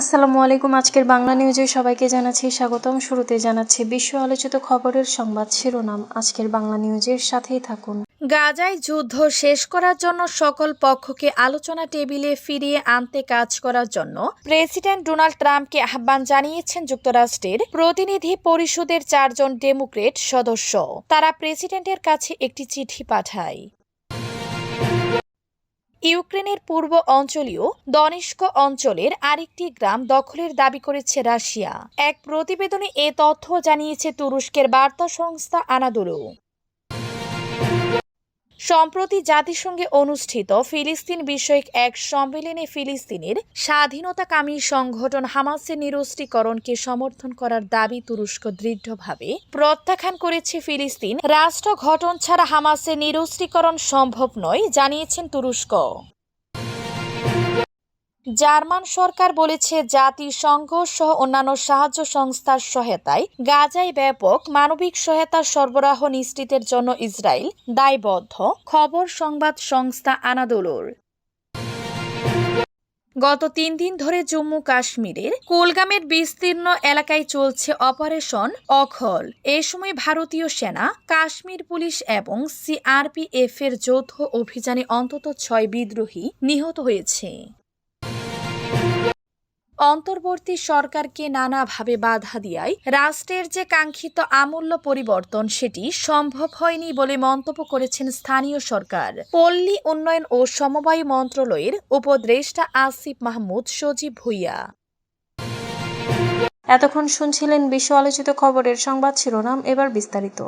আসসালামু আলাইকুম, আজকের বাংলা নিউজে সবাইকে জানাচ্ছি স্বাগতম। শুরুতে জানাচ্ছি বিশ্ব আলোচিত খবরের সংবাদ শিরোনাম। আজকের বাংলা নিউজের সাথেই থাকুন। গাজায় যুদ্ধ শেষ করার জন্য সকল পক্ষকে আলোচনা টেবিলে ফিরিয়ে আনতে কাজ করার জন্য প্রেসিডেন্ট ডোনাল্ড ট্রাম্পকে আহ্বান জানিয়েছেন যুক্তরাষ্ট্রের প্রতিনিধি পরিষদের চারজন ডেমোক্রেট সদস্য। তারা প্রেসিডেন্টের কাছে একটি চিঠি পাঠায়। ইউক্রেনের পূর্ব অঞ্চলীয় দনিষ্ক অঞ্চলের আরেকটি গ্রাম দখলের দাবি করেছে রাশিয়া। এক প্রতিবেদনে এ তথ্য জানিয়েছে তুরস্কের বার্তা সংস্থা আনাদুলু সম্প্রতি জাতিসংঘে অনুষ্ঠিত ফিলিস্তিন বিষয়ক এক সম্মেলনে ফিলিস্তিনের স্বাধীনতাকামী সংগঠন হামাসের নিরস্ত্রীকরণকে সমর্থন করার দাবি তুরস্ক দৃঢ়ভাবে প্রত্যাখ্যান করেছে ফিলিস্তিন। রাষ্ট্র গঠন ছাড়া হামাসের নিরস্ত্রীকরণ সম্ভব নয়, জানিয়েছেন তুরস্ক। জার্মান সরকার বলেছে জাতিসংঘ সহ অন্যান্য সাহায্য সংস্থার সহায়তায় গাজায় ব্যাপক মানবিক সহায়তা সরবরাহ নিশ্চিতের জন্য ইসরায়েল দায়বদ্ধ, খবর সংবাদ সংস্থা আনাদোলোর। গত তিন দিন ধরে জম্মু কাশ্মীরের কুলগামের বিস্তীর্ণ এলাকায় চলছে অপারেশন অখল। এ সময় ভারতীয় সেনা, কাশ্মীর পুলিশ এবং সিআরপিএফ এর যৌথ অভিযানে অন্তত ছয় বিদ্রোহী নিহত হয়েছে। অন্তর্বর্তী সরকারকে নানাভাবে বাধা দিয়ায় রাষ্ট্রের যে কাঙ্ক্ষিত আমূল্য পরিবর্তন, সেটি সম্ভব হয়নি বলে মন্তব্য করেছেন স্থানীয় সরকার। পল্লী উন্নয়ন ও সমবায় মন্ত্রণালয়ের উপদেষ্টা আসিফ মাহমুদ সজীব ভুইয়া। এতক্ষণ শুনছিলেন বিশ্ব আলোচিত খবরের সংবাদ শিরোনাম, এবার বিস্তারিত।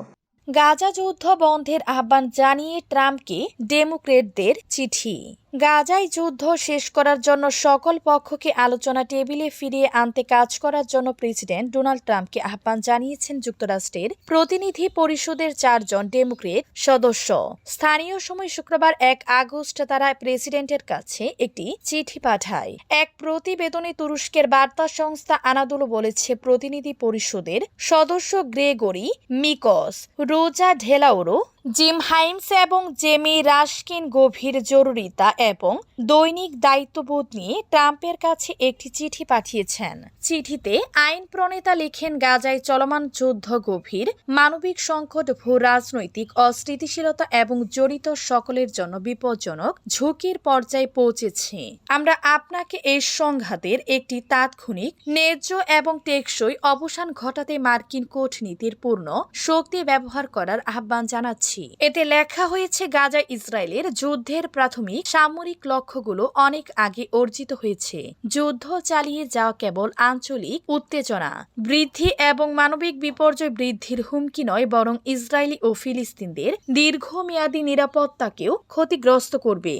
গাজা যুদ্ধ বন্ধের আহ্বান জানিয়ে ট্রাম্পকে ডেমোক্রেটদের চিঠি। গাজায় যুদ্ধ শেষ করার জন্য সকল পক্ষকে আলোচনা টেবিলে ফিরিয়ে আনতে কাজ করার জন্য প্রেসিডেন্ট ডোনাল্ড ট্রাম্পকে আহ্বান জানিয়েছেন যুক্তরাষ্ট্রের প্রতিনিধি পরিষদের চারজন ডেমোক্রেট সদস্য। স্থানীয় সময় শুক্রবার এক আগস্ট তারা প্রেসিডেন্টের কাছে একটি চিঠি পাঠায়। এক প্রতিবেদনে তুরস্কের বার্তা সংস্থা আনাদুলো বলেছে, প্রতিনিধি পরিষদের সদস্য Gregory Meeks, Rosa DeLauro Jim Himes এবং জেমি রাশকিন গভীর জরুরিতা এবং দৈনিক দায়িত্ববোধ নিয়ে ট্রাম্পের কাছে একটি চিঠি পাঠিয়েছেন। চিঠিতে আইন প্রণেতা লিখেন, গাজায় চলমান যুদ্ধ গভীর, মানবিক সংকট, ভূ রাজনৈতিক অস্থিতিশীলতা এবং জড়িত সকলের জন্য বিপজ্জনক ঝুঁকির পর্যায়ে পৌঁছেছে। আমরা আপনাকে এই সংঘাতের একটি তাৎক্ষণিক, ন্যায্য এবং টেকসই অবসান ঘটাতে মার্কিন কূটনীতির পূর্ণ শক্তি ব্যবহার করার আহ্বান জানাচ্ছি। এতে লেখা হয়েছে, গাজা ইসরায়েলের যুদ্ধের প্রাথমিক সামরিক লক্ষ্যগুলো অনেক আগে অর্জিত হয়েছে। যুদ্ধ চালিয়ে যাওয়া কেবল আঞ্চলিক উত্তেজনা, বৃদ্ধি এবং মানবিক বিপর্যয় বৃদ্ধির হুমকি নয়, বরং ইসরায়েলি ও ফিলিস্তিনদের দীর্ঘমেয়াদী নিরাপত্তাকেও ক্ষতিগ্রস্ত করবে।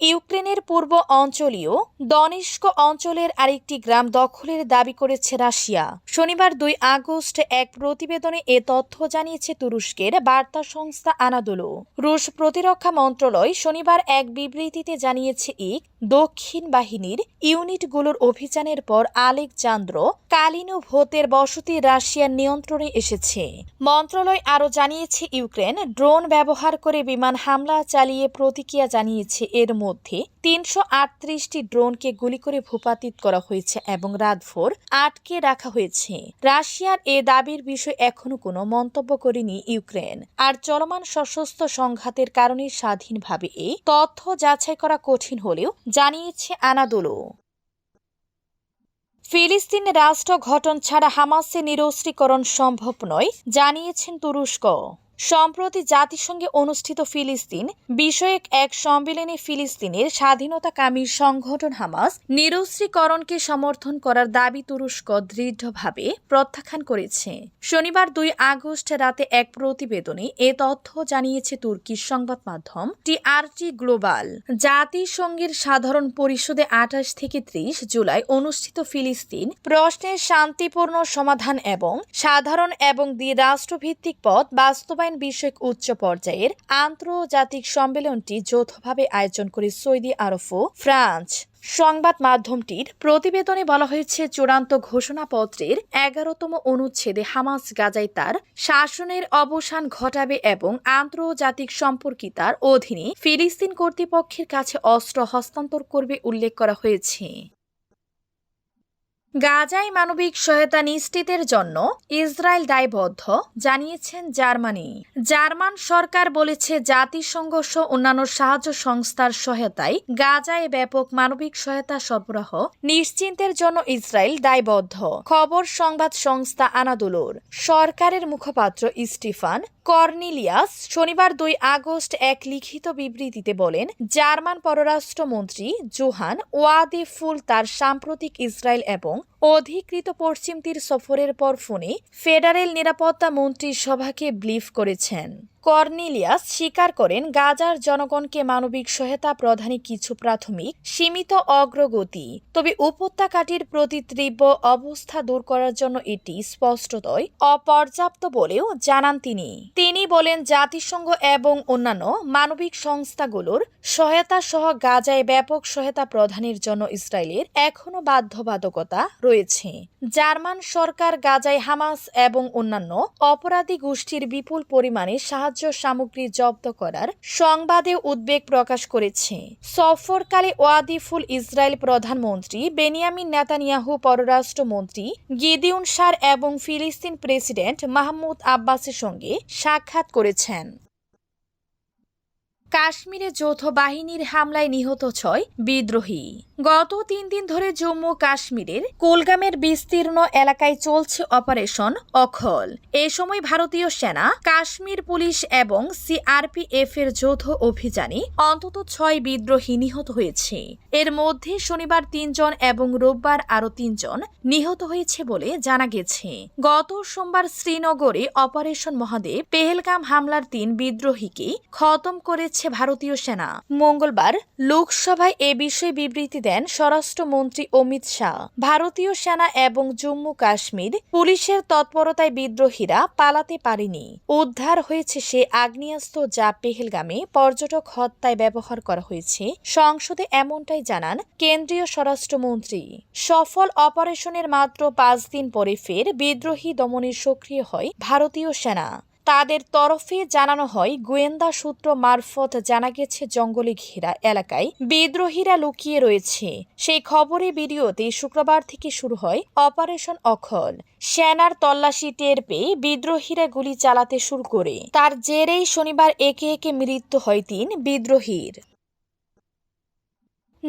ইউক্রেনের পূর্ব অঞ্চলীয় দনিস্ক অঞ্চলের আরেকটি গ্রাম দখলের দাবি করেছে রাশিয়া। শনিবার দুই আগস্ট এক প্রতিবেদনে এ তথ্য জানিয়েছে তুরস্কের বার্তা সংস্থা আনাদুলো। রুশ প্রতিরক্ষা মন্ত্রণালয় শনিবার এক বিবৃতিতে জানিয়েছে ইক দক্ষিণ বাহিনীর ইউনিটগুলোর অভিযানের পর আলেকজান্দ্র কালিনো ভোতের বসতি রাশিয়ার নিয়ন্ত্রণে এসেছে। মন্ত্রণালয় আরও জানিয়েছে, ইউক্রেন ড্রোন ব্যবহার করে বিমান হামলা চালিয়ে প্রতিক্রিয়া জানিয়েছে এর মধ্যে তিনশো আটত্রিশটি ড্রোনকে গুলি করে ভূপাতিত করা হয়েছে এবং রাতভর আটকে রাখা হয়েছে। রাশিয়ার এ দাবির বিষয়ে এখনও কোনো মন্তব্য করেনি ইউক্রেন। আর চলমান সশস্ত্র সংঘাতের কারণে স্বাধীনভাবে এই তথ্য যাচাই করা কঠিন হলেও জানিয়েছে আনাদোলো। ফিলিস্তিন রাষ্ট্র গঠন ছাড়া হামাসের নিরস্ত্রীকরণ সম্ভব নয়, জানিয়েছেন তুরস্ক। সম্প্রতি জাতিসংঘে অনুষ্ঠিত ফিলিস্তিন বিষয়ক এক সম্মেলনে ফিলিস্তিনের স্বাধীনতাকামী সংগঠন হামাস নিরস্ত্রীকরণকে সমর্থন করার দাবি তুরস্ক দৃঢ়ভাবে প্রত্যাখ্যান করেছে। শনিবার দুই আগস্ট রাতে এক প্রতিবেদনে এ তথ্য জানিয়েছে তুর্কির সংবাদ মাধ্যম টিআরটি গ্লোবাল। জাতিসংঘের সাধারণ পরিষদে আঠাশ থেকে ত্রিশ জুলাই অনুষ্ঠিত ফিলিস্তিন প্রশ্নের শান্তিপূর্ণ সমাধান এবং সাধারণ এবং দ্বিরাষ্ট্রভিত্তিক পথ বাস্তবায়ন বিষয়ক উচ্চ পর্যায়ের আন্তর্জাতিক সম্মেলনটি যৌথভাবে আয়োজন করে সৌদি আরব ও ফ্রান্স। সংবাদ মাধ্যমটির প্রতিবেদনে বলা হয়েছে, চূড়ান্ত ঘোষণাপত্রের এগারোতম অনুচ্ছেদে হামাস গাজায় তার শাসনের অবসান ঘটাবে এবং আন্তর্জাতিক সম্পর্কিতার অধীনে ফিলিস্তিন কর্তৃপক্ষের কাছে অস্ত্র হস্তান্তর করবে উল্লেখ করা হয়েছে। গাজায় মানবিক সহায়তা নিশ্চিতের জন্য ইসরায়েল দায়বদ্ধ, জানিয়েছেন জার্মানি। জার্মান সরকার বলেছে জাতিসংঘ সহ অন্যান্য সাহায্য সংস্থার সহায়তায় গাজায় ব্যাপক মানবিক সহায়তা সরবরাহ নিশ্চিন্তের জন্য ইসরায়েল দায়বদ্ধ। খবর সংবাদ সংস্থা আনাদুলুর। সরকারের মুখপাত্র স্টিফান কর্নিলিয়াস শনিবার দুই আগস্ট এক লিখিত বিবৃতিতে বলেন, জার্মান পররাষ্ট্রমন্ত্রী জোহান ওয়াদি ফুল তার সাম্প্রতিক ইসরায়েল এবং অধিকৃত পশ্চিম তীর সফরের পর ফোনে ফেডারেল নিরাপত্তা মন্ত্রী সভাকে ব্লিফ করেছেন। কর্নেলিয়াস স্বীকার করেন, গাজার জনগণকে মানবিক সহায়তা প্রদানে কিছু প্রাথমিক, সীমিত অগ্রগতি। তবে উপত্যকাটির প্রতি তীব্র অবস্থা দূর করার জন্য এটি স্পষ্টতই অপর্যাপ্ত বলেও জানান তিনি। তিনি বলেন, জাতিসংঘ এবং অন্যান্য মানবিক সংস্থাগুলোর সহায়তা সহ গাজায় ব্যাপক সহায়তা প্রদানের জন্য ইসরায়েলের এখনও বাধ্যবাধকতা রয়েছে। জার্মান সরকার, গাজায় হামাস এবং অন্যান্য অপরাধী গোষ্ঠীর বিপুল পরিমাণে সাহায্য সামগ্রী জব্দ করার সংবাদে উদ্বেগ প্রকাশ করেছে। সফরকালে ওয়াদিফুল ইসরায়েল প্রধানমন্ত্রী বেনিয়ামিন নেতানিয়াহু, পররাষ্ট্রমন্ত্রী গিদিউন সার এবং ফিলিস্তিন প্রেসিডেন্ট মাহমুদ আব্বাসের সঙ্গে সাক্ষাৎ করেছেন। কাশ্মীরে যৌথ বাহিনীর হামলায় নিহত ছয় বিদ্রোহী। গত তিন দিন ধরে জম্মু কাশ্মীরের কুলগামের বিস্তীর্ণ এলাকায় চলছে অপারেশন অখল। এ সময় ভারতীয় সেনা, কাশ্মীর পুলিশ এবং সিআরপিএফ এর যৌথ অভিযানে অন্তত ছয় বিদ্রোহী নিহত হয়েছে। এর মধ্যে শনিবার তিনজন এবং রোববার আরও তিনজন নিহত হয়েছে বলে জানা গেছে। গত সোমবার শ্রীনগরে অপারেশন মহাদেব পেহেলগাম হামলার তিন বিদ্রোহীকে খতম করেছে ভারতীয় সেনা। মঙ্গলবার লোকসভায় এ বিষয়ে বিবৃতি দেন স্বরাষ্ট্রমন্ত্রী অমিত শাহ। ভারতীয় সেনা এবং জম্মু কাশ্মীর পুলিশের তৎপরতায় বিদ্রোহীরা পালাতে পারেনি। উদ্ধার হয়েছে সে আগ্নেয়াস্ত্র যা পেহেলগামে পর্যটক হত্যায় ব্যবহার করা হয়েছে। সংসদে এমনটাই জানান কেন্দ্রীয় স্বরাষ্ট্রমন্ত্রী। সফল অপারেশনের মাত্র পাঁচ দিন পরে ফের বিদ্রোহী দমনে সক্রিয় হয় ভারতীয় সেনা। তাদের তরফে জানানো হয়, গোয়েন্দা সূত্র মারফত জানা গেছে, জঙ্গলে ঘেরা এলাকায় বিদ্রোহীরা লুকিয়ে রয়েছে। সেই খবরে ভিডিওতে শুক্রবার থেকে শুরু হয় অপারেশন অখল। সেনার তল্লাশি টের পেয়ে বিদ্রোহীরা গুলি চালাতে শুরু করে। তার জেরেই শনিবার একে একে মৃত্যু হয় তিন বিদ্রোহীর।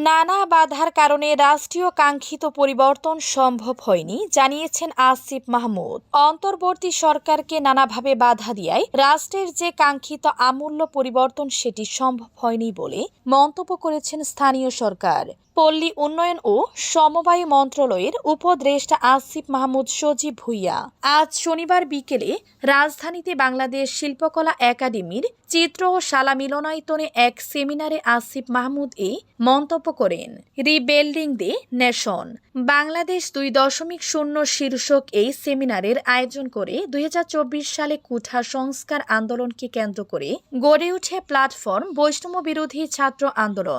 নানা বাধার কারণে রাষ্ট্রীয় কাঙ্ক্ষিত পরিবর্তন সম্ভব হয়নি, জানিয়েছেন আসিফ মাহমুদ। অন্তর্বর্তী সরকারকে নানাভাবে বাধা দিয়ায় রাষ্ট্রের যে কাঙ্ক্ষিত আমূল্য পরিবর্তন সেটি সম্ভব হয়নি বলে মন্তব্য করেছেন স্থানীয় সরকার। পল্লী উন্নয়ন ও সমবায় মন্ত্রণালয়ের উপদেষ্টা আসিফ মাহমুদ সজীব ভুইয়া। আজ শনিবার বিকেলে রাজধানীতে বাংলাদেশ শিল্পকলা একাডেমির চিত্র ও শালা মিলনায়তনে এক সেমিনারে আসিফ মাহমুদ এই মন্তব্য করেন। রিবেল্ডিং দি নেশন বাংলাদেশ দুই দশমিক শূন্য শীর্ষক এই সেমিনারের আয়োজন করে দুই হাজার চব্বিশ সালে কুঠা সংস্কার আন্দোলনকে কেন্দ্র করে গড়ে উঠে প্ল্যাটফর্ম বৈষ্ণব বিরোধী ছাত্র আন্দোলন।